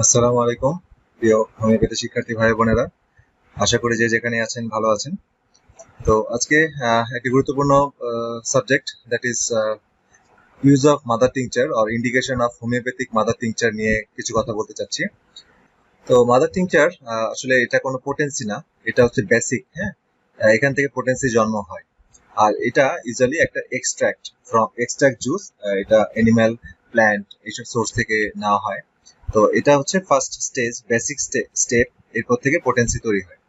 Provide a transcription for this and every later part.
আসসালামু আলাইকুম, প্রিয় হোমিওপ্যাথি শিক্ষার্থী ভাই বোনেরা। আশা করি যে যেখানে আছেন ভালো আছেন। তো আজকে একটি গুরুত্বপূর্ণ subject that is use of mother tincture or indication of homeopathic mother tincture নিয়ে কিছু কথা বলতে চাচ্ছি। তো মাদার টিংচার আসলে এটা কোনো পোটেন্সি না, এটা হচ্ছে বেসিক হ্যাঁ? এখান থেকে পোটেন্সি জন্ম হয়। আর এটা ইউজুয়ালি একটা এক্সট্রাক্ট ফ্রম এক্সট্রাক্ট জুস এটা অ্যানিম্যাল প্ল্যান্ট এইসব সোর্স থেকে নেওয়া হয়। তো এটা হচ্ছে ফার্স্ট স্টেজ বেসিক স্টেপ এরপর থেকে পোটেন্সি তৈরি হয়।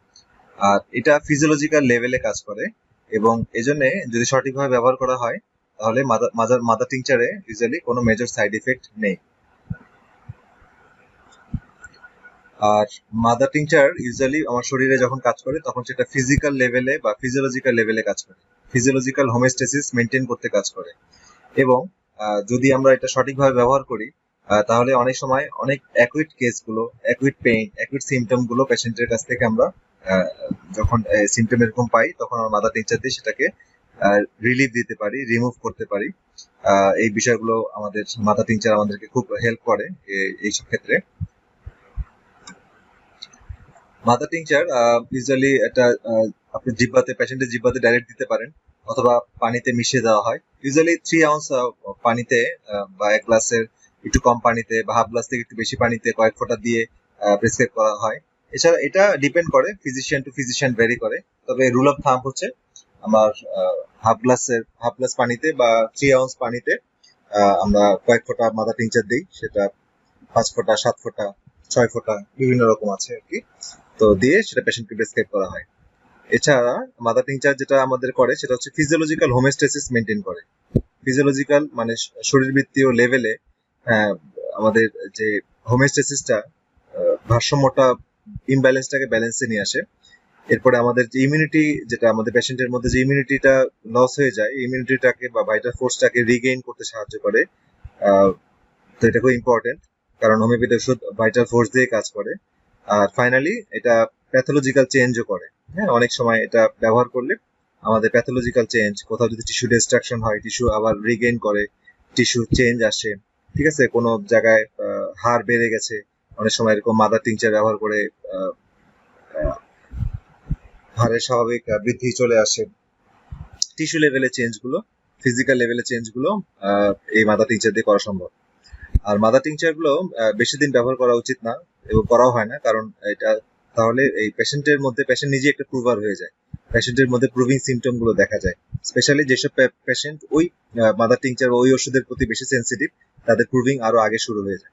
আর এটা ফিজিওলজিক্যাল লেভেলে কাজ করে এবং এজন্য যদি সঠিকভাবে ব্যবহার করা হয়, তাহলে মাদার মাদার টিংচারে ইউজুয়ালি কোনো মেজর সাইড ইফেক্ট নেই। আর মাদার টিংচার ইউজুয়ালি আমার শরীরে যখন কাজ করে, তখন সেটা ফিজিক্যাল লেভেলে বা ফিজিওলজিক্যাল লেভেলে কাজ করে। ফিজিওলজিক্যাল হোমিওস্টেসিস মেনটেন করতে কাজ করে। এবং যদি আমরা এটা সঠিকভাবে ব্যবহার করি তাহলে অনেক সময় অনেক অ্যাকুইট কেসগুলো অ্যাকুইট পেইন অ্যাকুইট সিমটমগুলো পেশেন্টের কাছ থেকে আমরা যখন সিমটম এরকম পাই তখন আমরা মাদার টিংচার দিয়ে সেটাকে রিলিফ দিতে পারি রিমুভ করতে পারি। এই বিষয়গুলো আমাদের মাদার টিংচার আমাদেরকে খুব হেল্প করে এইসব ক্ষেত্রে। মাদার টিংচার ইউজুয়ালি আহ, আপনি জিব্বাতে পেশেন্টের জিব্বাতে ডাইরেক্ট দিতে পারেন অথবা পানিতে মিশিয়ে দেওয়া হয়। ইউজুয়ালি থ্রি আউন্স পানিতে বা এক গ্লাসের একটু কম পানিতে বা হাফ গ্লাস থেকে একটু বেশি পানিতে কয়েক ফোঁটা দিয়ে প্রেসক্রাইব করা হয়। এছাড়া এটা ডিপেন্ড করে ফিজিশিয়ান টু ফিজিশিয়ান ভেরি করে। তবে রুল অফ থাম্প হচ্ছে আমার হাফ গ্লাসের, হাফ গ্লাস পানিতে বা থ্রি আউন্স পানিতে আমরা কয়েক ফোঁটা মাদার টিংচার দিই। সেটা পাঁচ ফোঁটা, সাত ফোঁটা, ছয় ফোঁটা, বিভিন্ন রকম আছে আর কি। তো দিয়ে সেটা পেশেন্টকে প্রেসক্রাইব করা হয়। এছাড়া মাদার টিংচার যেটা আমাদের করে, সেটা হচ্ছে ফিজিওলজিক্যাল হোমিওস্টেসিস মেনটেন করে। ফিজিওলজিক্যাল মানে শরীরবৃত্তীয় লেভেলে আমাদের যে হোমিওস্টেসিসটা ভারসাম্যটা ইমব্যালেন্সটাকে ব্যালেন্সে নিয়ে আসে। এরপরে আমাদের যে ইমিউনিটি যেটা আমাদের পেশেন্টের মধ্যে যে ইমিউনিটিটা লস হয়ে যায় ইমিউনিটিটাকে বা ভাইটাল ফোর্সটাকে রিগেইন করতে সাহায্য করে। তো এটা খুব ইম্পর্টেন্ট কারণ হোমিওপ্যাথি ওষুধ ভাইটাল ফোর্স দিয়ে কাজ করে। আর ফাইনালি এটা প্যাথোলজিক্যাল চেঞ্জও করে। হ্যাঁ অনেক সময় এটা ব্যবহার করলে আমাদের প্যাথোলজিক্যাল চেঞ্জ কোথাও যদি টিস্যু ডিস্ট্রাকশন হয় টিস্যু আবার রিগেইন করে টিস্যু চেঞ্জ আসে। ঠিক আছে? কোনো জায়গায় হাড় বেড়ে গেছে। অনেক সময় এরকম মাদার টিংচার ব্যবহার করে হাড়ের স্বাভাবিক বৃদ্ধি চলে আসে। টিস্যু লেভেলে চেঞ্জগুলো ফিজিক্যাল লেভেলে চেঞ্জগুলো আহ, এই মাদার টিংচার দিয়ে করা সম্ভব। আর মাদার টিংচারগুলো বেশি দিন ব্যবহার করা উচিত না এবং করাও হয় না কারণ এটা তাহলে এই পেশেন্টের মধ্যে পেশেন্ট নিজে একটা প্রুভার হয়ে যায়। পেশেন্টের মধ্যে প্রুভিং সিমটমগুলো দেখা যায়। স্পেশালি যেসব পেশেন্ট ওই মাদার টিংচার ওই ওষুধের প্রতি বেশি সেন্সিটিভ তাদের প্রুভিং আরও আগে শুরু হয়ে যায়।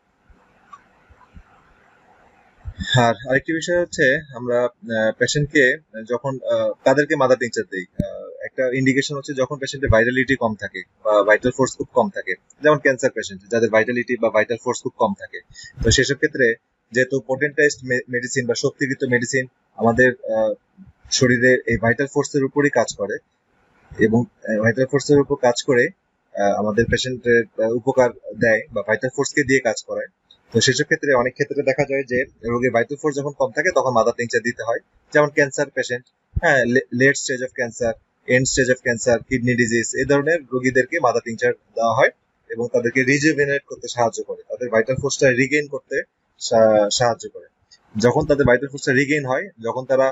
আর আরেকটি বিষয় হচ্ছে আমরা পেশেন্টকে যখন আহ, কাদেরকে মাদার টিংচার দিই একটা ইন্ডিকেশন হচ্ছে যখন পেশেন্টের ভাইটালিটি কম থাকে বা ভাইটাল ফোর্স খুব কম থাকে। যেমন ক্যান্সার পেশেন্ট যাদের ভাইটালিটি বা ভাইটাল ফোর্স খুব কম থাকে। তো সেসব ক্ষেত্রে যেহেতু পোটেন্টাইজড মেডিসিন বা শক্তিযুক্ত মেডিসিন আমাদের শরীরে এই ভাইটাল ফোর্সের উপরই কাজ করে এবং ভাইটাল ফোর্সের উপর কাজ করে আমাদের পেশেন্টের উপকার দেয় বা ভাইটাল ফোর্সকে দিয়ে কাজ করায়। তো সেসব ক্ষেত্রে অনেক ক্ষেত্রে দেখা যায় যে, রোগীর ভাইটাল ফোর্স যখন কম থাকে, তখন মাদার টিংচার দিতে হয়। যেমন ক্যান্সার পেশেন্ট হ্যাঁ late stage of cancer end stage of cancer kidney disease এই ধরনের রোগীদেরকে মাদার টিংচার দেওয়া হয় এবং তাদেরকে রিজুভিনেট করতে সাহায্য করে। তাদের ভাইটাল ফোর্সটা রিগেইন করতে সাহায্য করে। যখন তাদের ভাইটাল ফোর্সটা রিগেইন হয়, যখন তারা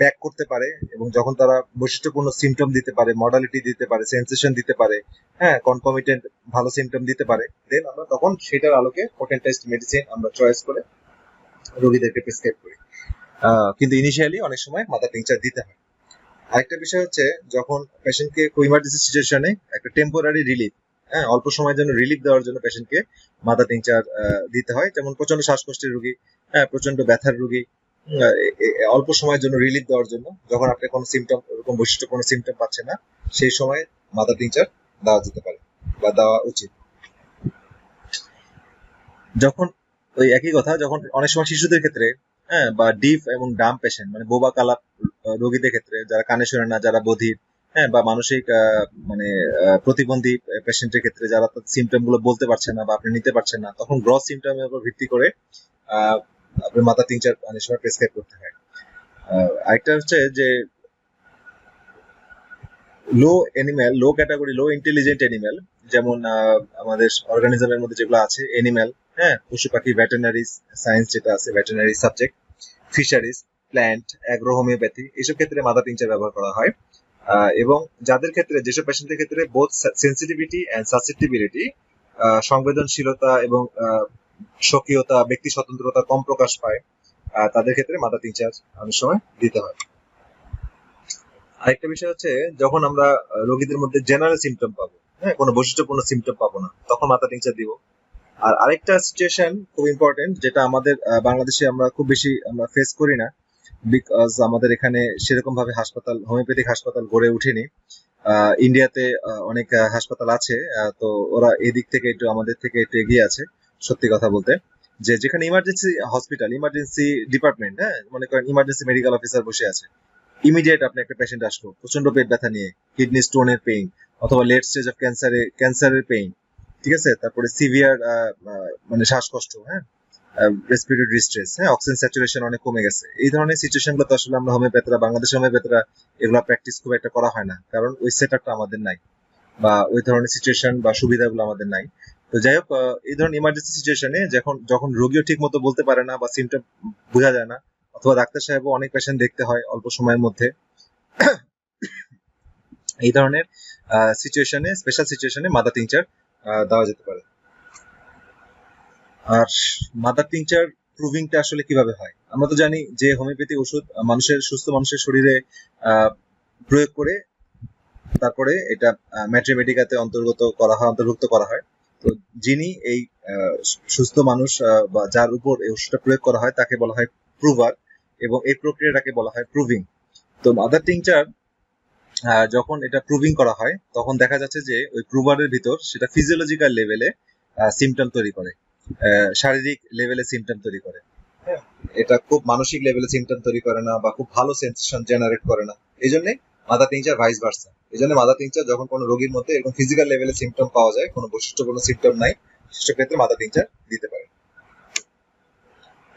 ব্যাক করতে পারে এবং যখন তারা বৈশিষ্ট্যপূর্ণ সিমটম দিতে পারে মডালিটি দিতে পারে সেন্সেশন দিতে পারে হ্যাঁ কনকমিটেন্ট ভালো সিমটম দিতে পারে দেন আমরা তখন সেটার আলোকে পোটেন্টাইজড মেডিসিন আমরা চয়েস করে রোগীদেরকে প্রেসক্রাইব করি। কিন্তু ইনিশিয়ালি অনেক সময় মাদার টিংচার দিতে হয়। আরেকটা বিষয় হচ্ছে যখন পেশেন্টকে ইমার্জেন্সি সিচুয়েশনে একটা টেম্পোরারি রিলিফ হ্যাঁ অল্প সময়ের জন্য রিলিফ দেওয়ার জন্য পেশেন্টকে মাদার টিংচার দিতে হয়। যেমন প্রচণ্ড শ্বাসকষ্টের রোগী হ্যাঁ প্রচণ্ড ব্যথার রোগী অল্প সময়ের জন্য রিলিফ দেওয়ার জন্য যখন আপনি কোনো সিমটম এরকম বৈশিষ্ট্য কোনো সিমটম পাচ্ছেন না সেই সময় মাদার টিংচার দেওয়া যেতে পারে বা দেওয়া উচিত। যখন ওই একই কথা যখন অনেক সময় শিশুদের ক্ষেত্রে হ্যাঁ বা ডিফ এবং ডাম পেশেন্ট মানে বোবা কালা আহ, রোগীদের ক্ষেত্রে যারা কানে শোনে না যারা বধির হ্যাঁ বা মানসিক মানে প্রতিবন্ধী পেশেন্টের ক্ষেত্রে যারা সিমটমগুলো বলতে পারছে না বা আপনি নিতে পারছেন না তখন গ্রস সিমটমের উপর ভিত্তি করে আপনার মাথা তিন চার অনেক সময় প্রেসক্রাইব করতে হয়। আরেকটা হচ্ছে যে low animal low category low intelligent animal যেমন আমাদের অর্গানিজমের মধ্যে যেগুলো আছে অ্যানিম্যাল হ্যাঁ পশু পাখি ভেটেনারি সায়েন্স যেটা আছে veterinary subject fisheries plant agro homeopathy এইসব ক্ষেত্রে মাদা টিংচার ব্যবহার করা হয়। এবং যাদের ক্ষেত্রে, যেসব পেশেন্টের ক্ষেত্রে বোধ সেন্সিটিভিটি অ্যান্ড সাসেপ্টিবিলিটি সংবেদনশীলতা এবং স্বকীয়তা ব্যক্তি স্বতন্ত্রতা কম প্রকাশ পায় তাদের ক্ষেত্রে মাদা টিংচার অনেক সময় দিতে হয়। আরেকটা বিষয় হচ্ছে যখন আমরা রোগীদের মধ্যে জেনারেল সিমটম পাবো হ্যাঁ কোনো বৈশিষ্ট্যপূর্ণ সিমটম পাবো না তখন মাথা টিংচার দিব। আর আরেকটা সিচুয়েশন খুব ইম্পর্টেন্ট যেটা আমাদের বাংলাদেশে আমরা খুব বেশি আমরা ফেস করি না বিকজ আমাদের এখানে সেরকম ভাবে হাসপাতাল হোমিওপ্যাথিক হাসপাতাল গড়ে আহ, ইন্ডিয়াতে অনেক হাসপাতাল আছে তো ওরা এদিক থেকে একটু আমাদের থেকে একটু এগিয়ে আছে। সত্যি কথা বলতে, যে যেখানে ইমার্জেন্সি হসপিটাল ইমার্জেন্সি ডিপার্টমেন্ট হ্যাঁ মনে করেন ইমার্জেন্সি মেডিকেল অফিসার বসে আছে ইমিডিয়েট আপনি একটা পেশেন্ট আসলো প্রচণ্ড পেট ব্যথা নিয়ে কিডনি স্টোনের পেইন অথবা লেট স্টেজ অফ ক্যান্সারে ক্যান্সারের পেইন ঠিক আছে? তারপরে সিভিয়ার মানে শ্বাসকষ্ট হ্যাঁ রেসপিরেটরি ডিস্ট্রেস হ্যাঁ অক্সিজেন স্যাচুরেশন অনেক কমে গেছে। এই ধরনের সিচুয়েশনগুলো তো আসলে আমরা হোমিওপ্যাথরা বাংলাদেশের হোমিওপ্যাথরা এগুলো প্র্যাকটিস খুব একটা করা হয় না, কারণ ওই সেটআপটা আমাদের নাই, বা ওই ধরনের সিচুয়েশন বা সুবিধাগুলো আমাদের নাই। তো যাই হোক এই ধরনের ইমার্জেন্সি সিচুয়েশনে যখন যখন রোগীও ঠিক মতো বলতে পারে না বা সিমটম বোঝা যায় না, অথবা ডাক্তার সাহেবও অনেক পেশেন্ট দেখতে হয় অল্প সময়ের মধ্যে। এই ধরনের সিচুয়েশনে স্পেশাল সিচুয়েশনে মাদা টিংচার দেওয়া যেতে পারে। আর মাদার টিংচার প্রুভিংটা আসলে কীভাবে হয়? আমরা তো জানি যে হোমিওপ্যাথি ওষুধ মানুষের, সুস্থ মানুষের শরীরে প্রয়োগ করে, তারপরে এটা ম্যাট্রিমেটিকাতে অন্তর্গত করা হয়, অন্তর্ভুক্ত করা হয়। তো যিনি এই সুস্থ মানুষ বা যার উপর এই ওষুধটা প্রয়োগ করা হয়, তাকে বলা হয় প্রুভার এবং এই প্রক্রিয়াটাকে বলা হয় প্রুভিং। তো মাদার টিংচার যখন এটা প্রুভিং করা হয়, তখন দেখা যাচ্ছে যে ওই প্রুভারের ভিতর সেটা ফিজিওলজিক্যাল লেভেলে সিমটম তৈরি করে। শারীরিক লেভেলে সিমটম তৈরি করে। এটা খুব মানসিক লেভেলে সিমটম তৈরি করে না বা খুব ভালো সেন্সেশন জেনারেট করে না। এই জন্য মাদা টিংচার ভাইস ভার্সা এই জন্য মাদা টিংচার যখন কোনো রোগীর মধ্যে এরকম ফিজিক্যাল লেভেলে সিমটম পাওয়া যায়, কোনো বৈশিষ্ট্যপূর্ণ সিমটম নাই সেক্ষেত্রে মাদা টিংচার দিতে পারে।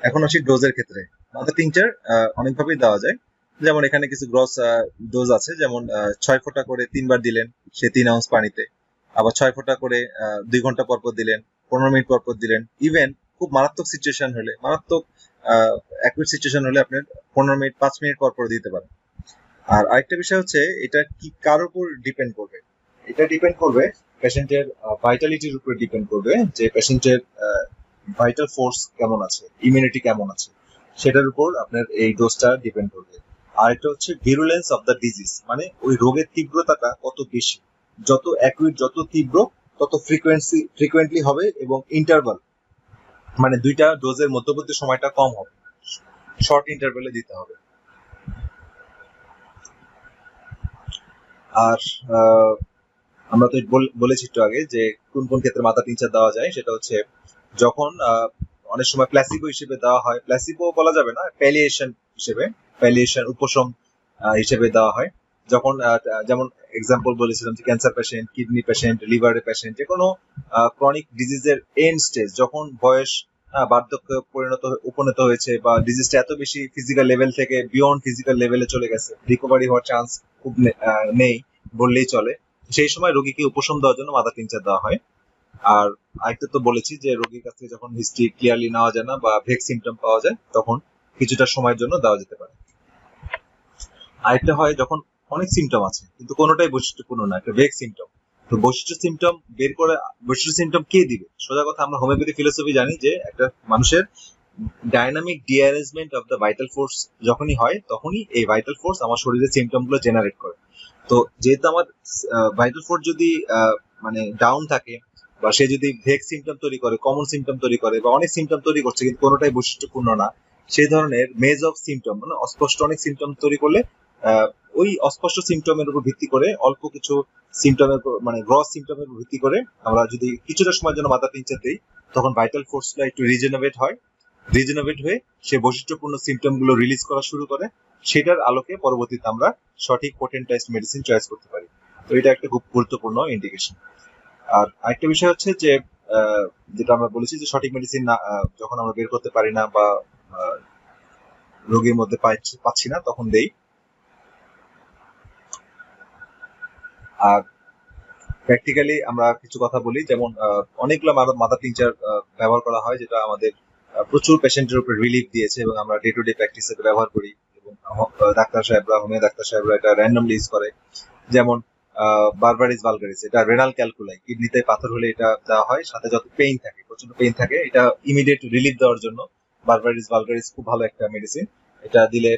এখন আসি ডোজের ক্ষেত্রে। মাদা টিংচার অনেকভাবেই দেওয়া যায়। যেমন এখানে কিছু গ্রস ডোজ আছে, যেমন ছয় ফোঁটা করে তিনবার দিলেন সে তিন আউন্স পানিতে। আবার ছয় ফোঁটা করে দুই ঘণ্টা পর পর দিলেন, পনেরো মিনিট পর পর দিলেন। ইভেন খুব মারাত্মক সিচুয়েশন হলে, মারাত্মক অ্যাকুইট সিচুয়েশন হলে আপনি পনেরো মিনিট, পাঁচ মিনিট পর পর দিতে পারেন। আর আরেকটা বিষয় হচ্ছে, এটা কি কার উপর ডিপেন্ড করবে? এটা ডিপেন্ড করবে পেশেন্টের ভাইটালিটির উপর ডিপেন্ড করবে যে পেশেন্টের ভাইটাল ফোর্স কেমন আছে ইমিউনিটি কেমন আছে, সেটার উপর আপনার এই ডোজটা ডিপেন্ড করবে। আর এটা হচ্ছে ভিরুলেন্স অফ দ্য ডিজিজ মানে ওই রোগের তীব্রতাটা কত বেশি, যত অ্যাকুইট যত তীব্র, তত ফ্রিকোয়েন্সি ফ্রিকোয়েন্টলি হবে এবং ইন্টারভাল মানে দুইটা ডোজের মধ্যবর্তী সময়টা কম হবে। শর্ট ইন্টারভেলে দিতে হবে। আর আমরা তো বল- বলেছি একটু আগে যে কোন কোন ক্ষেত্রে মাথা টিনচার দেওয়া যায়, সেটা হচ্ছে যখন অনেক সময় প্ল্যাসিবো হিসেবে দেওয়া হয় প্ল্যাসিবো বলা যাবে না প্যালিয়েশন হিসেবে প্যালিয়েশন উপশম হিসেবে দেওয়া হয়। যখন যেমন এক্সাম্পল বলেছিলাম যে ক্যান্সার পেশেন্ট কিডনি পেশেন্ট লিভারের পেশেন্ট যে কোনো ক্রনিক ডিজিজের এন্ড স্টেজ যখন বয়স বার্ধক্য পরিণত হয়ে- উপনীত হয়েছে বা ডিজিজটা এত বেশি ফিজিক্যাল লেভেল থেকে বিয়ন্ড ফিজিক্যাল লেভেলে চলে গেছে রিকভারি হওয়ার চান্স খুব নেই বললেই চলে। সেই সময় রোগীকে উপশম দেওয়ার জন্য মাদা টিনচার দেওয়া হয়। আর আরেকটা তো বলেছি যে রোগীর কাছ থেকে যখন হিস্ট্রি ক্লিয়ারলি নেওয়া যায় না বা ভেক সিমটম পাওয়া যায়, তখন কিছুটা সময়ের জন্য দেওয়া যেতে পারে। আরেকটা হয় যখন অনেক সিমটম আছে, কিন্তু কোনোটাই বৈশিষ্ট্যপূর্ণ না, একটা ভেক সিমটম তো বৈশিষ্ট্য সিমটম বের করে, বৈশিষ্ট্য সিমটম কে দিবে? সোজা কথা, আমরা হোমিওপ্যাথি ফিলোসফি জানি যে একটা মানুষের dynamic derangement of the vital force যখনই হয়, তখনই এই ভাইটাল ফোর্স আমার শরীরের সিমটমগুলো জেনারেট করে। তো যেহেতু আমার ভাইটাল ফোর্স যদি মানে ডাউন থাকে বা সে যদি ভেক সিমটম তৈরি করে কমন সিমটম তৈরি করে বা অনেক সিমটম তৈরি করছে কিন্তু কোনোটাই বৈশিষ্ট্যপূর্ণ না সেই ধরনের মেজ অফ সিমটম মানে অস্পষ্ট অনেক সিমটম তৈরি করলে ওই অস্পষ্ট সিমটমের উপর ভিত্তি করে, অল্প কিছু সিমটমের মানে গ্রস সিমটমের উপর ভিত্তি করে আমরা যদি কিছুটা সময়ের জন্য মাথা পিঞ্চার দিই, তখন ভাইটাল ফোর্সটা একটু রিজেনোভেট হয়। রিজেনোভেট হয়ে সে বৈশিষ্ট্যপূর্ণ সিমটমগুলো রিলিজ করা শুরু করে। সেটার আলোকে পরবর্তীতে আমরা সঠিক পোটেন্টাইজড মেডিসিন চয়েস করতে পারি। তো এটা একটা খুব গুরুত্বপূর্ণ ইন্ডিকেশন আর আরেকটা বিষয় হচ্ছে যে যেটা আমরা বলেছি যে সঠিক মেডিসিন না যখন আমরা বের করতে পারি না বা রোগীর মধ্যে পাচ্ছি না, তখন দেই। আর প্র্যাকটিক্যালি আমরা কিছু কথা বলি, যেমন অনেকগুলো মাদার টিংচার ব্যবহার করা হয়, যেটা আমাদের প্রচুর পেশেন্টের উপর রিলিফ দিয়েছে এবং আমরা ডে টু ডে প্র্যাকটিসে ব্যবহার করি। এবং ডাক্তার সাহেবরা হোমিও ডাক্তার সাহেবরা এটা র্যান্ডমলি ইউজ করে। যেমন বারবারিস ভালগারিস এটা রেনাল ক্যালকুলাই কিডনিতে পাথর হলে এটা দেওয়া হয়, সাথে যত পেইন থাকে প্রচণ্ড পেইন থাকে, এটা ইমিডিয়েট রিলিফ দেওয়ার জন্য বারবারিস ভালগারিস খুব ভালো একটা মেডিসিন এটা দিলে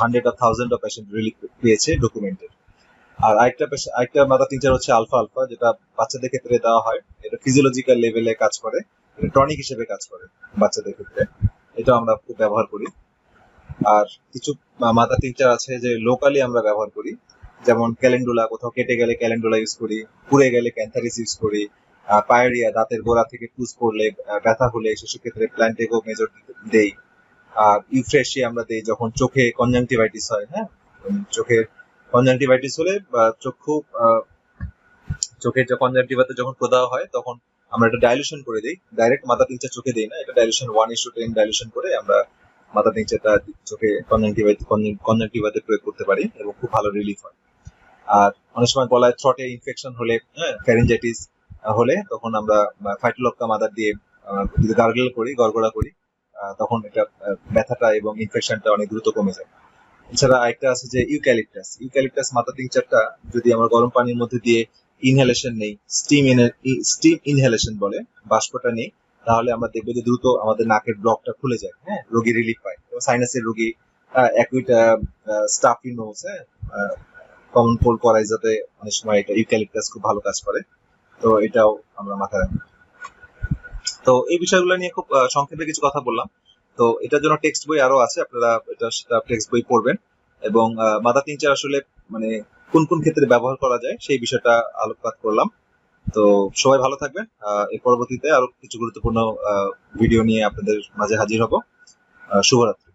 hundred of thousand of patient relief পেয়েছে ডকুমেন্টেড আর আরেকটা আরেকটা মাদা টিংচার হচ্ছে আলফা আলফা, যেটা বাচ্চাদের ক্ষেত্রে দেওয়া হয়। এটা ফিজিওলজিক্যাল লেভেলে কাজ করে, এটা টনিক হিসেবে কাজ করে বাচ্চাদের ক্ষেত্রে। এটা আমরা খুব ব্যবহার করি। আর কিছু মাদা টিংচার আছে যে লোকালি আমরা ব্যবহার করি। যেমন ক্যালেন্ডুলা কোথাও কেটে গেলে ক্যালেন্ডুলা ইউজ করি, পুড়ে গেলে ক্যান্থারিস ইউজ করি পায়োরিয়া, দাঁতের গোড়া থেকে পুজ পড়লে ব্যথা হলে সেসব ক্ষেত্রে প্ল্যান্টেগো মেজর দেই। আর ইউফ্রেশি আমরা দেই যখন চোখে কনজাংটিভাইটিস হয় হ্যাঁ? চোখের কনজাংটিভাইটিস হলে চক্ষু চোখের যে কনজাংটিভাতে যখন প্রদাহ হয়, তখন আমরা এটা ডাইলুশন করে দিই। ডাইরেক্ট মাথা তিনচা চোখে দিই না, এটা dilution one is to ten dilution করে আমরা মাথা তিনচাটা চোখে কনজাংটিভাইতে কনজাংটিভাতে প্রয়োগ করতে পারি এবং খুব ভালো রিলিফ হয়। আর অনেক সময় গলায় থ্রটে ইনফেকশন হলে ফ্যারিনজাইটিস হলে, তখন আমরা ফাইটোলক্কা মাদার দিয়ে যদি গার্গেল করি, গড়গড়া করি তখন এটা ব্যথাটা এবং ইনফেকশনটা অনেক দ্রুত কমে যায়। এছাড়া আরেকটা আছে যে ইউক্যালিপটাস। ইউক্যালিপটাস মাথা টিংচারটা যদি আমরা গরম পানির মধ্যে দিয়ে ইনহেলেশন নেই স্টিম স্টিম ইনহেলেশন বলে, বাষ্পটা নেই, তাহলে আমরা দেখব যে দ্রুত আমাদের নাকের ব্লকটা খুলে যায় হ্যাঁ রোগী রিলিফ পায়। সাইনাসের রোগী অ্যাকুইট স্টাফি নোজ হ্যাঁ কমন কোল্ড করাই যাতে অনেক সময় এটা ইউক্যালিপটাস খুব ভালো কাজ করে। তো এটাও আমরা মাথায় রাখি তো এই বিষয়গুলো নিয়ে খুব সংক্ষেপে কিছু কথা বললাম। তো এটার জন্য টেক্সট বই আরও আছে, আপনারা এটা সেটা টেক্সট বই পড়বেন। এবং মাদার তিনচার আসলে মানে কোন কোন ক্ষেত্রে ব্যবহার করা যায় সেই বিষয়টা আলোকপাত করলাম। তো সবাই ভালো থাকবেন এর পরবর্তীতে আরও কিছু গুরুত্বপূর্ণ ভিডিও নিয়ে আপনাদের মাঝে হাজির হব। শুভরাত্রি।